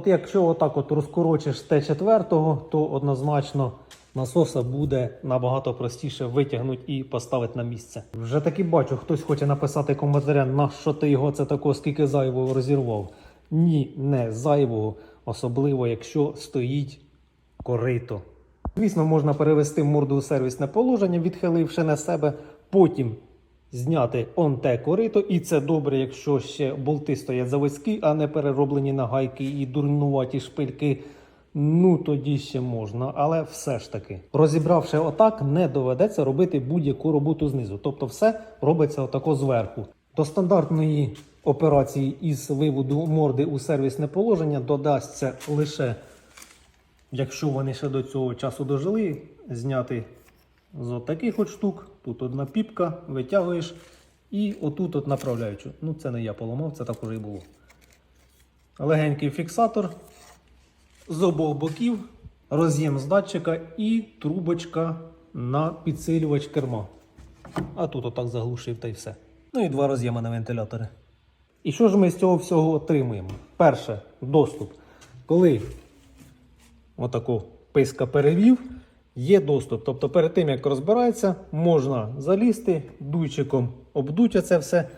От якщо отак от розкорочиш Т4, то однозначно насоса буде набагато простіше витягнути і поставити на місце. Вже таки бачу, хтось хоче написати коментаря, на що ти його це тако, скільки зайвого розірвав. Ні, не зайвого, особливо якщо стоїть корито. Звісно, можна перевести морду у сервісне положення, відхиливши на себе, потім зняти он те корито, і це добре, якщо ще болти стоять заводські, а не перероблені на гайки і дурнуваті шпильки. Ну тоді ще можна, але все ж таки, розібравши отак, не доведеться робити будь-яку роботу знизу. Тобто, все робиться отако зверху. До стандартної операції із виводу морди у сервісне положення додасться лише якщо вони ще до цього часу дожили, зняти з отаких от штук. Тут одна піпка, витягуєш і отут от направляючу. Ну, це не я поламав, це так уже і було. Легенький фіксатор з обох боків, роз'єм з датчика і трубочка на підсилювач керма. А тут отак заглушив та й все. Ну і два роз'єми на вентилятори. І що ж ми з цього всього отримуємо? Перше, доступ. Коли отаку писка перевів, є доступ. Тобто перед тим, як розбирається, можна залізти дуйчиком, обдуть це все.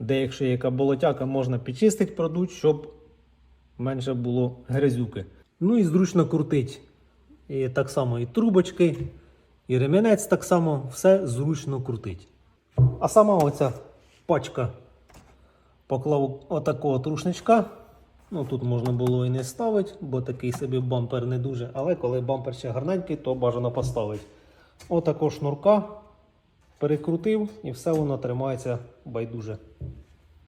Де якщо є яка болотяка, можна підчистити, продуть, щоб менше було грязюки. Ну і зручно крутить. І так само і трубочки, і ремінець так само, все зручно крутить. А сама оця пачка поклав отакого трушничка. Ну тут можна було і не ставити, бо такий собі бампер не дуже. Але коли бампер ще гарненький, то бажано поставити. Отако шнурка перекрутив і все воно тримається байдуже.